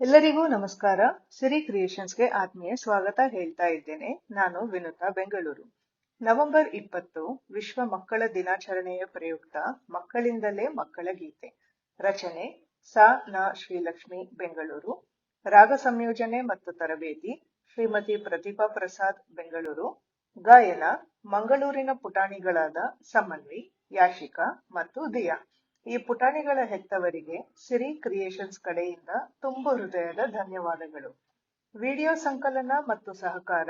ಎಲ್ಲರಿಗೂ ನಮಸ್ಕಾರ. ಸಿರಿ ಕ್ರಿಯೇಷನ್ಸ್ಗೆ ಆತ್ಮೀಯ ಸ್ವಾಗತ ಹೇಳ್ತಾ ಇದ್ದೇನೆ. ನಾನು ವಿನುತಾ ಬೆಂಗಳೂರು. ನವೆಂಬರ್ ಇಪ್ಪತ್ತು, ವಿಶ್ವ ಮಕ್ಕಳ ದಿನಾಚರಣೆಯ ಪ್ರಯುಕ್ತ ಮಕ್ಕಳಿಂದಲೇ ಮಕ್ಕಳ ಗೀತೆ. ರಚನೆ ಸಾ. ನ. ಶ್ರೀಲಕ್ಷ್ಮಿ, ಬೆಂಗಳೂರು. ರಾಗ ಸಂಯೋಜನೆ ಮತ್ತು ತರಬೇತಿ ಶ್ರೀಮತಿ ಪ್ರತಿಭಾ ಪ್ರಸಾದ್, ಬೆಂಗಳೂರು. ಗಾಯನ ಮಂಗಳೂರಿನ ಪುಟಾಣಿಗಳಾದ ಸಮನ್ವಿ ಯಾಶಿಕಾ ಮತ್ತು ದಿಯಾ. ಈ ಪುಟಾಣಿಗಳ ಹೆತ್ತವರಿಗೆ ಸಿರಿ ಕ್ರಿಯೇಷನ್ಸ್ ಕಡೆಯಿಂದ ತುಂಬು ಹೃದಯದ ಧನ್ಯವಾದಗಳು. ವಿಡಿಯೋ ಸಂಕಲನ ಮತ್ತು ಸಹಕಾರ,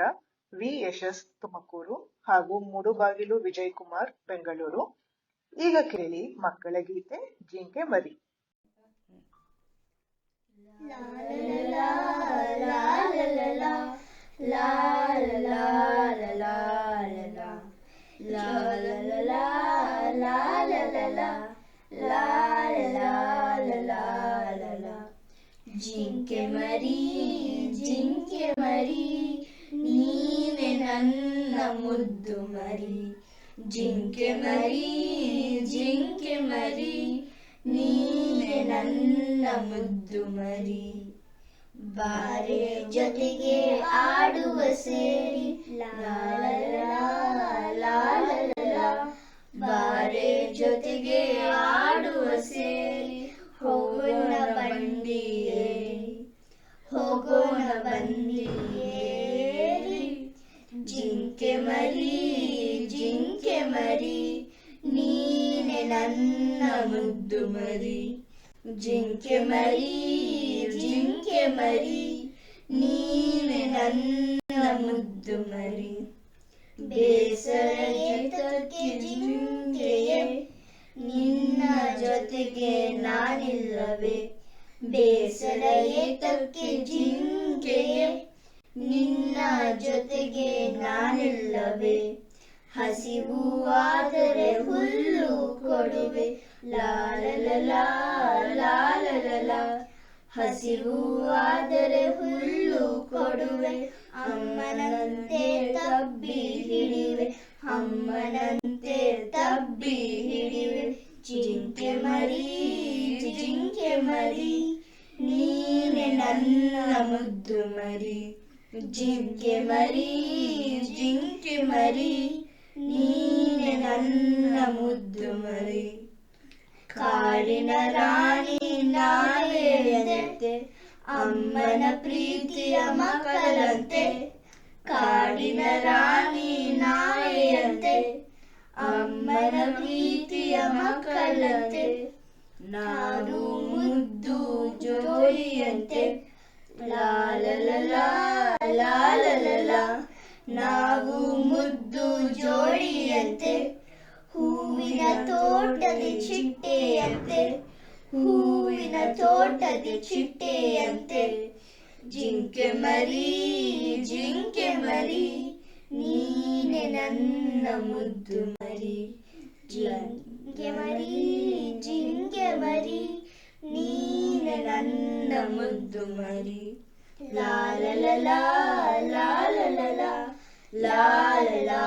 ವಿ ಯಶಸ್ ತುಮಕೂರು ಹಾಗೂ ಮೂಡುಬಾಗಿಲು ವಿಜಯ್ ಕುಮಾರ್ ಬೆಂಗಳೂರು. ಈಗ ಕೇಳಿ ಮಕ್ಕಳ ಗೀತೆ, ಜಿಂಕೆ ಮರಿ. ಜಿಂಕೆ ಮರಿ ಜಿಂಕೆ ಮರಿ ನೀನೆ ನನ್ನ ಮುದ್ದು ಮರಿ. ಜಿಂಕೆ ಮರಿ ಜಿಂಕೆ ಮರಿ ನೀನೆ ನನ್ನ ಮುದ್ದು ಮರಿ. ಬಾರೆ ಜೊತೆಗೆ ಆಡುವ ಸೇರಿ ಲಾಲಲಾ, ಬಂಡಿಯೇರಿ ಜಿಂಕೆ ಮರಿ ಜಿಂಕೆ ಮರಿ, ನೀನೆ ನನ್ನ ಮುದ್ದು ಮರಿ. ಜಿಂಕೆ ಮರಿ ಜಿಂಕೆ ಮರಿ, ನೀನೆ ನನ್ನ ಮುದ್ದು ಮರಿ. ಬೇಸರ ಏತಕ್ಕೆ ಜಿಂಕೆಯೇ, ನಿನ್ನ ಜೊತೆಗೆ ನಾನಿಲ್ಲವೇ. ಬೇಸರ ಏತಕ್ಕೆ ಜಿಂಕೆ. ನಿನ್ನ ಜೊತೆಗೆ ನಾನಿಲ್ಲವೇ. ಹಸಿವು ಆದರೆ ಹುಲ್ಲು ಕೊಡುವೆ. ಲಾಲಲಲ ಲಾಲಲಲಾ ಹಸಿವು ಆದರೆ ಹುಲ್ಲು ಕೊಡುವೆ. ಅಮ್ಮನಂತೆ ತಬ್ಬಿ ಹಿಡಿವೆ. ಅಮ್ಮನಂತೆ ತಬ್ಬಿ ಹಿಡಿವೆ. ಜಿಂಕೆ ಮರಿ ಜಿಂಕೆ ಮರಿ ನೀನೆ ನನ್ನ ಮುದ್ದು ಮರಿ ಜಿಂಕೆ ಮರಿ ಜಿಂಕೆ ಮರಿ ನೀನೆ ನನ್ನ ಮುದ್ದು ಮರಿ ಕಾಡಿನ ರಾಣಿ ನಾಳೆಯಂತೆ ಅಮ್ಮನ ಪ್ರೀತಿಯ ಮಕ್ಕಳಂತೆ ಕಾಡಿನ ರಾಣಿ ನಾಳೆಯಂತೆ ಅಮ್ಮನ ಪ್ರೀತಿಯ ಮಕ್ಕಳಂತೆ ನಾನು ಮುದ್ದು ಜೋಡಿಯಂತೆ ಲಾಲಲಲಾ ಲಾಲಲಲಾ ನಾವು ಮುದ್ದು ಜೋಡಿಯಂತೆ ಹೂವಿನ ತೋಟದ ಚಿಟ್ಟೆಯಂತೆ ಹೂವಿನ ತೋಟದ ಚಿಟ್ಟೆಯಂತೆ ಜಿಂಕೆ ಮರಿ ಜಿಂಕೆ ಮರಿ ನೀನೆ ನನ್ನ ಮುದ್ದು ಮರಿ ಜಿಂಕೆ ಮರಿ ಜಿಂಕೆ ಮರಿ ನೀನೆ ನನ್ನ ಮುದ್ದು ಮರಿ ಲಾಲಲಲಾ ಲಾಲಲಲಾ ಲಾಲಲಾ